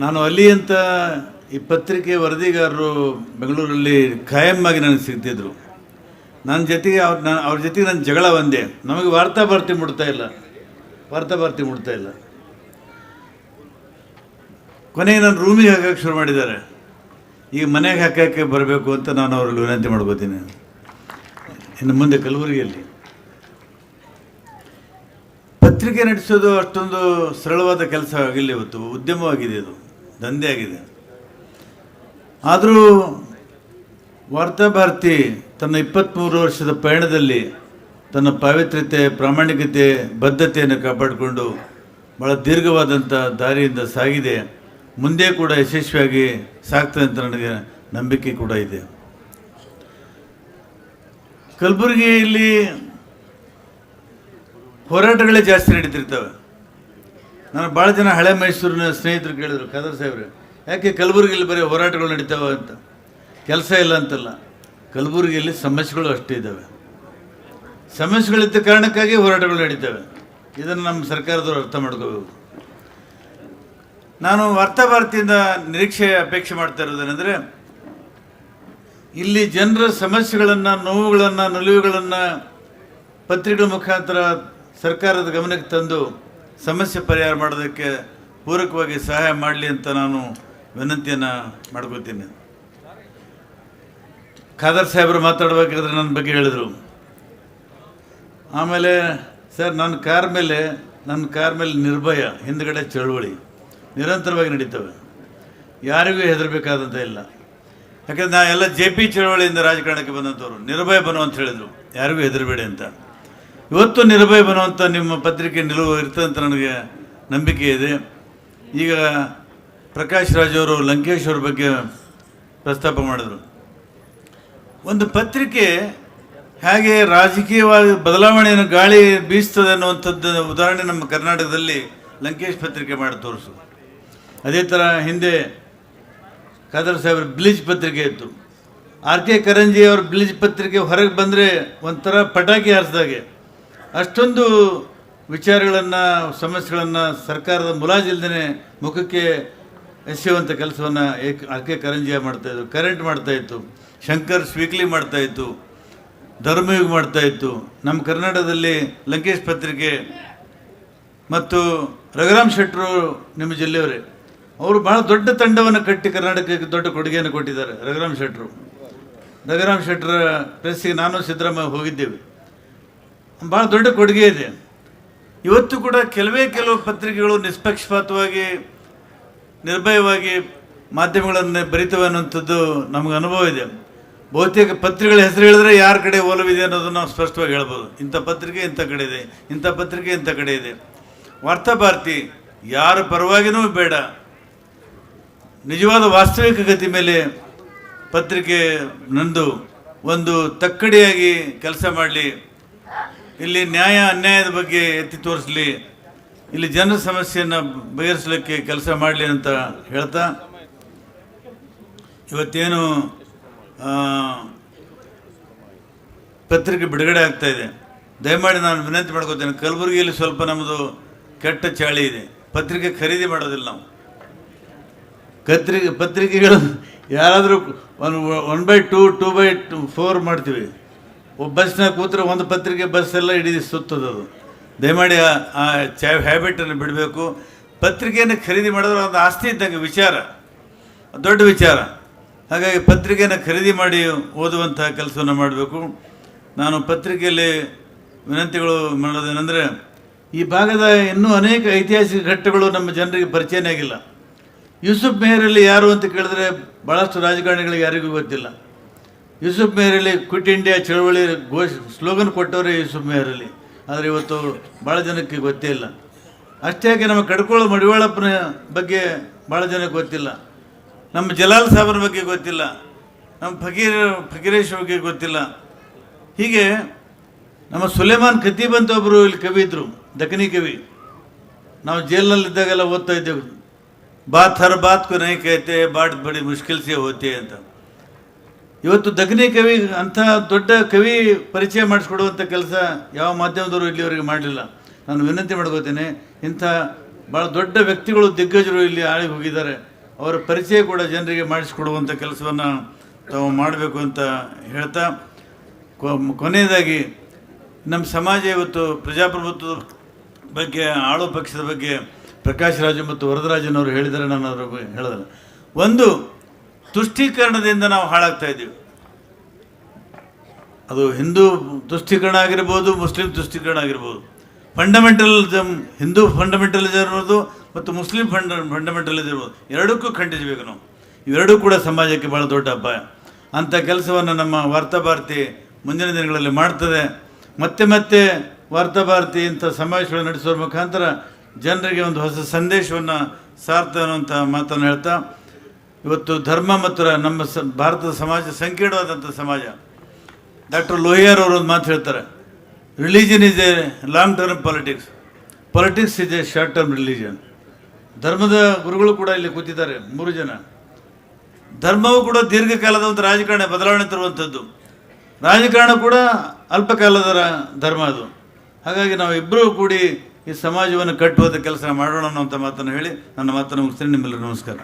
ನಾನು ಅಲ್ಲಿ ಅಂತ ಈ ಪತ್ರಿಕೆ ವರದಿಗಾರರು ಬೆಂಗಳೂರಲ್ಲಿ ಖಾಯಂ ಆಗಿ ನನಗೆ ಸಿಗ್ತಿದ್ರು. ನನ್ನ ಜೊತೆಗೆ ಅವ್ರ ನಾನು ಅವ್ರ ಜೊತೆಗೆ ನನ್ನ ಜಗಳ ಒಂದೇ. ನಮಗೆ ವಾರ್ತಾ ಭಾರತಿ ಮುಡ್ತಾ ಇಲ್ಲ. ವಾರ್ತಾ ಭಾರತಿ ಮುಡ್ತಾ ಇಲ್ಲ. ಕೊನೆಗೆ ನಾನು ರೂಮಿಗೆ ಹಾಕೋಕೆ ಶುರು ಮಾಡಿದ್ದಾರೆ. ಈಗ ಮನೆಗೆ ಹಾಕೋಕ್ಕೆ ಬರಬೇಕು ಅಂತ ನಾನು ಅವ್ರಲ್ಲಿ ವಿನಂತಿ ಮಾಡ್ಕೋತೀನಿ. ಇನ್ನು ಮುಂದೆ ಕಲಬುರಗಿಯಲ್ಲಿ. ಪತ್ರಿಕೆ ನಡೆಸೋದು ಅಷ್ಟೊಂದು ಸರಳವಾದ ಕೆಲಸ ಆಗಿಲ್ಲ ಇವತ್ತು. ಉದ್ಯಮವಾಗಿದೆ ಇದು. ದಂಧೆ ಆಗಿದೆ ಆದರೂ ವಾರ್ತಾಭಾರತಿ ತನ್ನ ಇಪ್ಪತ್ತ್ಮೂರು ವರ್ಷದ ಪಯಣದಲ್ಲಿ ತನ್ನ ಪಾವಿತ್ರ್ಯತೆ ಪ್ರಾಮಾಣಿಕತೆ, ಬದ್ಧತೆಯನ್ನು ಕಾಪಾಡಿಕೊಂಡು ಭಾಳ ದೀರ್ಘವಾದಂಥ ದಾರಿಯಿಂದ ಸಾಗಿದೆ. ಮುಂದೆ ಕೂಡ ಯಶಸ್ವಿಯಾಗಿ ಸಾಗ್ತದೆ ಅಂತ ನನಗೆ ನಂಬಿಕೆ ಕೂಡ ಇದೆ. ಕಲಬುರಗಿಯಲ್ಲಿ ಹೋರಾಟಗಳೇ ಜಾಸ್ತಿ ನಡೀತಿರ್ತವೆ. ನಾನು ಭಾಳ ಜನ ಹಳೆ ಮೈಸೂರಿನ ಸ್ನೇಹಿತರು ಕೇಳಿದರು, ಖಾದರ್ ಸಾಹೇಬ್ರೆ, ಯಾಕೆ ಕಲಬುರಗಿಯಲ್ಲಿ ಬರೀ ಹೋರಾಟಗಳು ನಡೀತಾವೆ ಅಂತ? ಕೆಲಸ ಇಲ್ಲ ಅಂತಲ್ಲ. ಕಲಬುರಗಿಯಲ್ಲಿ ಸಮಸ್ಯೆಗಳು ಅಷ್ಟೇ ಇದ್ದಾವೆ. ಸಮಸ್ಯೆಗಳಿದ್ದ ಕಾರಣಕ್ಕಾಗಿ ಹೋರಾಟಗಳು ನಡೀತವೆ. ಇದನ್ನು ನಮ್ಮ ಸರ್ಕಾರದವರು ಅರ್ಥ ಮಾಡ್ಕೋಬೇಕು. ನಾನು ವಾರ್ತಾಭಾರತಿಯಿಂದ ನಿರೀಕ್ಷೆ ಅಪೇಕ್ಷೆ ಮಾಡ್ತಾ ಇರೋದೇನೆಂದರೆ, ಇಲ್ಲಿ ಜನರ ಸಮಸ್ಯೆಗಳನ್ನು, ನೋವುಗಳನ್ನು, ನಲಿವುಗಳನ್ನು ಪತ್ರಿಕೆಗಳ ಮುಖಾಂತರ ಸರ್ಕಾರದ ಗಮನಕ್ಕೆ ತಂದು ಸಮಸ್ಯೆ ಪರಿಹಾರ ಮಾಡೋದಕ್ಕೆ ಪೂರಕವಾಗಿ ಸಹಾಯ ಮಾಡಲಿ ಅಂತ ನಾನು ವಿನಂತಿಯನ್ನು ಮಾಡ್ಕೋತೀನಿ ಖಾದರ್ ಸಾಹೇಬರು ಮಾತಾಡಬೇಕಾದ್ರೆ ನನ್ನ ಬಗ್ಗೆ ಹೇಳಿದರು. ಆಮೇಲೆ, ಸರ್, ನನ್ನ ಕಾರ್ ಮೇಲೆ, ನನ್ನ ಕಾರ್ ಮೇಲೆ ನಿರ್ಭಯ, ಹಿಂದ್ಗಡೆ ಚಳುವಳಿ, ನಿರಂತರವಾಗಿ ನಡೀತವೆ. ಯಾರಿಗೂ ಹೆದರಬೇಕಾದಂಥ ಇಲ್ಲ. ಯಾಕಂದ್ರೆ ನಾ ಎಲ್ಲ ಜೆ ಪಿ ಚಳುವಳಿಯಿಂದ ರಾಜಕಾರಣಕ್ಕೆ ಬಂದಂಥವ್ರು. ನಿರ್ಭಯ ಬನು ಅಂತ ಹೇಳಿದರು. ಯಾರಿಗೂ ಹೆದರಬೇಡಿ ಅಂತ. ಇವತ್ತು ನಿರ್ಭಯ ಬನ್ನುವಂಥ ನಿಮ್ಮ ಪತ್ರಿಕೆ ನಿಲುವು ಇರ್ತದೆ ಅಂತ ನನಗೆ ನಂಬಿಕೆ ಇದೆ. ಈಗ ಪ್ರಕಾಶ್ ರಾಜ್ ಅವರು, ಲಂಕೇಶ್ ಅವ್ರ ಬಗ್ಗೆ ಪ್ರಸ್ತಾಪ ಮಾಡಿದರು. ಒಂದು ಪತ್ರಿಕೆ ಹೇಗೆ ರಾಜಕೀಯವಾಗಿ ಬದಲಾವಣೆಯನ್ನು ಗಾಳಿ ಬೀಸ್ತದೆ ಅನ್ನುವಂಥದ್ದು ಉದಾಹರಣೆ ನಮ್ಮ ಕರ್ನಾಟಕದಲ್ಲಿ ಲಂಕೇಶ್ ಪತ್ರಿಕೆ ಮಾಡಿ ತೋರಿಸು. ಅದೇ ಥರ ಹಿಂದೆ ಖಾದರ್ ಸಾಹೇಬ್ರ ಬ್ಲೀಚ್ ಪತ್ರಿಕೆ ಇತ್ತು. ಆರ್ ಕೆ ಕರಂಜಿ ಅವ್ರ ಬ್ಲೀಚ್ ಪತ್ರಿಕೆ ಹೊರಗೆ ಬಂದರೆ ಒಂಥರ ಪಟಾಕಿ ಹಾರಿಸ್ದಾಗೆ. ಅಷ್ಟೊಂದು ವಿಚಾರಗಳನ್ನು, ಸಮಸ್ಯೆಗಳನ್ನು ಸರ್ಕಾರದ ಮುಲಾಜಿಲ್ದೇ ಮುಖಕ್ಕೆ ಎಸೆಯುವಂಥ ಕೆಲಸವನ್ನು ಏಕ್ ಆರ್ ಕೆ ಕರಂಜಿಯ ಮಾಡ್ತಾಯಿದ್ರು ಕರೆಂಟ್ ಮಾಡ್ತಾಯಿತ್ತು ಶಂಕರ್ ಸ್ವೀಕ್ಲಿ ಮಾಡ್ತಾಯಿತ್ತು ಧರ್ಮಯುಗ್ ಮಾಡ್ತಾಯಿತ್ತು ನಮ್ಮ ಕರ್ನಾಟಕದಲ್ಲಿ ಲಂಕೇಶ್ ಪತ್ರಿಕೆ ಮತ್ತು ರಘುರಾಮ್ ಶೆಟ್ಟರು ನಿಮ್ಮ ಜಿಲ್ಲೆಯವರೇ, ಅವರು ಬಹಳ ದೊಡ್ಡ ತಂಡವನ್ನು ಕಟ್ಟಿ ಕರ್ನಾಟಕಕ್ಕೆ ದೊಡ್ಡ ಕೊಡುಗೆಯನ್ನು ಕೊಟ್ಟಿದ್ದಾರೆ, ರಘುರಾಮ್ ಶೆಟ್ಟರು. ರಘುರಾಮ್ ಶೆಟ್ಟರ ಪ್ರೆಸ್ಸಿಗೆ ನಾನು ಸಿದ್ದರಾಮಯ್ಯ ಹೋಗಿದ್ದೇವೆ. ಭಾಳ ದೊಡ್ಡ ಕೊಡುಗೆ ಇದೆ. ಇವತ್ತು ಕೂಡ ಕೆಲವೇ ಕೆಲವು ಪತ್ರಿಕೆಗಳು ನಿಷ್ಪಕ್ಷಪಾತವಾಗಿ, ನಿರ್ಭಯವಾಗಿ ಮಾಧ್ಯಮಗಳನ್ನು ಬರಿತವೆ ಅನ್ನುವಂಥದ್ದು ನಮಗೆ ಅನುಭವ ಇದೆ. ಬಹುತೇಕ ಪತ್ರಿಕೆಗಳ ಹೆಸರು ಹೇಳಿದ್ರೆ ಯಾರ ಕಡೆ ಒಲವಿದೆ ಅನ್ನೋದನ್ನು ನಾವು ಸ್ಪಷ್ಟವಾಗಿ ಹೇಳ್ಬೋದು. ಇಂಥ ಪತ್ರಿಕೆ, ಇಂಥ ಕಡೆ ಇದೆ. ಇಂಥ ಪತ್ರಿಕೆ, ಇಂಥ ಕಡೆ ಇದೆ. ವಾರ್ತಾಭಾರತಿ ಯಾರ ಪರವಾಗಿನೂ ಬೇಡ. ನಿಜವಾದ ವಾಸ್ತವಿಕ ಗತಿ ಮೇಲೆ ಪತ್ರಿಕೆ ನಂದು ಒಂದು ತಕ್ಕಡಿಯಾಗಿ ಕೆಲಸ ಮಾಡಲಿ. ಇಲ್ಲಿ ನ್ಯಾಯ ಅನ್ಯಾಯದ ಬಗ್ಗೆ ಎತ್ತಿ ತೋರಿಸಲಿ, ಇಲ್ಲಿ ಜನರ ಸಮಸ್ಯೆಯನ್ನು ಬಗೆಹರಿಸಲಿಕ್ಕೆ ಕೆಲಸ ಮಾಡಲಿ ಅಂತ ಹೇಳ್ತಾ, ಇವತ್ತೇನು ಪತ್ರಿಕೆ ಬಿಡುಗಡೆ ಆಗ್ತಾ ಇದೆ. ದಯಮಾಡಿ ನಾನು ವಿನಂತಿ ಮಾಡ್ಕೋತೇನೆ, ಕಲಬುರಗಿಯಲ್ಲಿ ಸ್ವಲ್ಪ ನಮ್ಮದು ಕೆಟ್ಟ ಚಾಳಿ ಇದೆ. ಪತ್ರಿಕೆ ಖರೀದಿ ಮಾಡೋದಿಲ್ಲ ನಾವು. ಪತ್ರಿಕೆ ಪತ್ರಿಕೆಗಳು ಯಾರಾದರೂ one one by two two by two, four ಮಾಡ್ತೀವಿ. ಬಸ್ನಾಗ ಕೂತ್ರೆ ಒಂದು ಪತ್ರಿಕೆ ಬಸ್ ಎಲ್ಲ ಇಡೀ ಸುತ್ತದದು ದಯಮಾಡಿ ಆ- ಚಾ ಹ್ಯಾಬಿಟನ್ನು ಬಿಡಬೇಕು. ಪತ್ರಿಕೆಯನ್ನು ಖರೀದಿ ಮಾಡಿದ್ರೆ ಒಂದು ಆಸ್ತಿ ಇದ್ದಂಗೆ ವಿಚಾರ. ದೊಡ್ಡ ವಿಚಾರ. ಹಾಗಾಗಿ ಪತ್ರಿಕೆಯನ್ನು ಖರೀದಿ ಮಾಡಿ ಓದುವಂತಹ ಕೆಲಸವನ್ನು ಮಾಡಬೇಕು. ನಾನು ಪತ್ರಿಕೆಯಲ್ಲಿ ವಿನಂತಿಗಳು ಮಾಡೋದೇನೆಂದರೆ, ಈ ಭಾಗದ ಇನ್ನೂ ಅನೇಕ ಐತಿಹಾಸಿಕ ಘಟ್ಟಗಳು ನಮ್ಮ ಜನರಿಗೆ ಪರಿಚಯನೇ ಆಗಿಲ್ಲ. ಯೂಸುಫ್ ಮೇಹರಲ್ಲಿ ಯಾರು ಅಂತ ಕೇಳಿದ್ರೆ ಭಾಳಷ್ಟು ರಾಜಕಾರಣಿಗಳಿಗೆ ಯಾರಿಗೂ ಗೊತ್ತಿಲ್ಲ. ಯೂಸುಫ್ ಮೇರಲಿ ಕ್ವಿಟ್ ಇಂಡಿಯಾ ಚಳವಳಿ ಘೋಷ, ಸ್ಲೋಗನ್ ಕೊಟ್ಟವರೇ ಯೂಸುಫ್ ಮೇರಲಿ ಆದರೆ ಇವತ್ತು ಭಾಳ ಜನಕ್ಕೆ ಗೊತ್ತೇ ಇಲ್ಲ. ಅಷ್ಟೇ ಆಗಿ ನಮ್ಮ ಕಡ್ಕೋಳ ಮಡಿವಾಳಪ್ಪನ ಬಗ್ಗೆ ಭಾಳ ಜನಕ್ಕೆ ಗೊತ್ತಿಲ್ಲ. ನಮ್ಮ ಜಲಾಲ್ ಸಾಬರ ಬಗ್ಗೆ ಗೊತ್ತಿಲ್ಲ. ನಮ್ಮ ಫಕೀರ್, ಫಕೀರೇಶ್ ಬಗ್ಗೆ ಗೊತ್ತಿಲ್ಲ. ಹೀಗೆ ನಮ್ಮ ಸುಲೇಮಾನ್ ಖತೀಬ್ ಅಂತ ಒಬ್ಬರು ಇಲ್ಲಿ ಕವಿ ಇದ್ದರು ದಖನಿ ಕವಿ. ನಾವು ಜೈಲಿನಲ್ಲಿದ್ದಾಗೆಲ್ಲ ಓದ್ತಾ ಇದ್ದೇವೆ. ಬಾತ್ ಹರ್ ಬಾತ್ ಕು ನೈ ಬಾಟ್ ಬಡಿ ಮುಷ್ಕಿಲ್ ಸೇ ಹೋತೆ ಅಂತ. ಇವತ್ತು ದಗ್ನಿ ಕವಿ, ಅಂಥ ದೊಡ್ಡ ಕವಿ ಪರಿಚಯ ಮಾಡಿಸ್ಕೊಡುವಂಥ ಕೆಲಸ ಯಾವ ಮಾಧ್ಯಮದವರು ಇಲ್ಲಿವರೆಗೆ ಮಾಡಲಿಲ್ಲ. ನಾನು ವಿನಂತಿ ಮಾಡ್ಕೋತೇನೆ ಇಂಥ ಭಾಳ ದೊಡ್ಡ ವ್ಯಕ್ತಿಗಳು, ದಿಗ್ಗಜರು ಇಲ್ಲಿ ಆಳಿ ಹೋಗಿದ್ದಾರೆ. ಅವರ ಪರಿಚಯ ಕೂಡ ಜನರಿಗೆ ಮಾಡಿಸಿಕೊಡುವಂಥ ಕೆಲಸವನ್ನು ತಾವು ಮಾಡಬೇಕು ಅಂತ ಹೇಳ್ತಾ ಕೊನೆಯದಾಗಿ ನಮ್ಮ ಸಮಾಜ ಇವತ್ತು ಪ್ರಜಾಪ್ರಭುತ್ವದ ಬಗ್ಗೆ, ಆಳು ಪಕ್ಷದ ಬಗ್ಗೆ ಪ್ರಕಾಶ್ ರಾಜು ಮತ್ತು ವರದರಾಜನವರು ಹೇಳಿದರೆ ನಾನು ಅದರ ಬಗ್ಗೆ ಹೇಳಿದ್ರೆ ಒಂದು ತುಷ್ಟೀಕರಣದಿಂದ ನಾವು ಹಾಳಾಗ್ತಾ ಇದ್ದೀವಿ. ಅದು ಹಿಂದೂ ತುಷ್ಟೀಕರಣ ಆಗಿರ್ಬೋದು, ಮುಸ್ಲಿಂ ತುಷ್ಟೀಕರಣ ಆಗಿರ್ಬೋದು. ಫಂಡಮೆಂಟಲಿಸಮ್ ಹಿಂದೂ ಫಂಡಮೆಂಟಲಿಸಮ್ ಇರ್ಬೋದು ಮತ್ತು ಮುಸ್ಲಿಂ ಫಂಡ ಫಂಡಮೆಂಟಲಿಸಮ್ ಇರ್ಬೋದು. ಎರಡಕ್ಕೂ ಖಂಡಿಸಬೇಕು ನಾವು. ಇವೆರಡೂ ಕೂಡ ಸಮಾಜಕ್ಕೆ ಭಾಳ ದೊಡ್ಡ ಅಪಾಯ. ಅಂಥ ಕೆಲಸವನ್ನು ನಮ್ಮ ವಾರ್ತಾಭಾರತಿ ಮುಂದಿನ ದಿನಗಳಲ್ಲಿ ಮಾಡ್ತದೆ. ಮತ್ತೆ ಮತ್ತೆ ವಾರ್ತಾಭಾರತಿ ಇಂಥ ಸಮಾವೇಶಗಳು ನಡೆಸುವ ಮುಖಾಂತರ ಜನರಿಗೆ ಒಂದು ಹೊಸ ಸಂದೇಶವನ್ನು ಸಾರ್ತ ಅನ್ನುವಂಥ ಮಾತನ್ನು ಹೇಳ್ತಾ ಇವತ್ತು ಧರ್ಮ ಮತ್ತು ನಮ್ಮ ಸ, ಭಾರತದ ಸಮಾಜ ಸಂಕೀರ್ಣವಾದಂಥ ಸಮಾಜ. ಡಾಕ್ಟರ್ ಲೋಹಿಯಾರ್ ಅವರು ಒಂದು ಮಾತು ಹೇಳ್ತಾರೆ. Religion is a long term politics politics is a short term religion ಧರ್ಮದ ಗುರುಗಳು ಕೂಡ ಇಲ್ಲಿ ಕೂತಿದ್ದಾರೆ, ಮೂರು ಜನ. ಧರ್ಮವು ಕೂಡ ದೀರ್ಘಕಾಲದ ಒಂದು ರಾಜಕಾರಣ, ಬದಲಾವಣೆ ತರುವಂಥದ್ದು. ರಾಜಕಾರಣ ಕೂಡ ಅಲ್ಪಕಾಲದ ಧರ್ಮ ಅದು. ಹಾಗಾಗಿ ನಾವು ಇಬ್ಬರೂ ಕೂಡಿ ಈ ಸಮಾಜವನ್ನು ಕಟ್ಟುವಂಥ ಕೆಲಸ ಮಾಡೋಣ ಅನ್ನೋಂಥ ಮಾತನ್ನು ಹೇಳಿ, ನನ್ನ ಮಾತನ್ನು ಮುಗಿಸ್ತೀನಿ. ನಿಮ್ಮೆಲ್ಲರೂ ನಮಸ್ಕಾರ.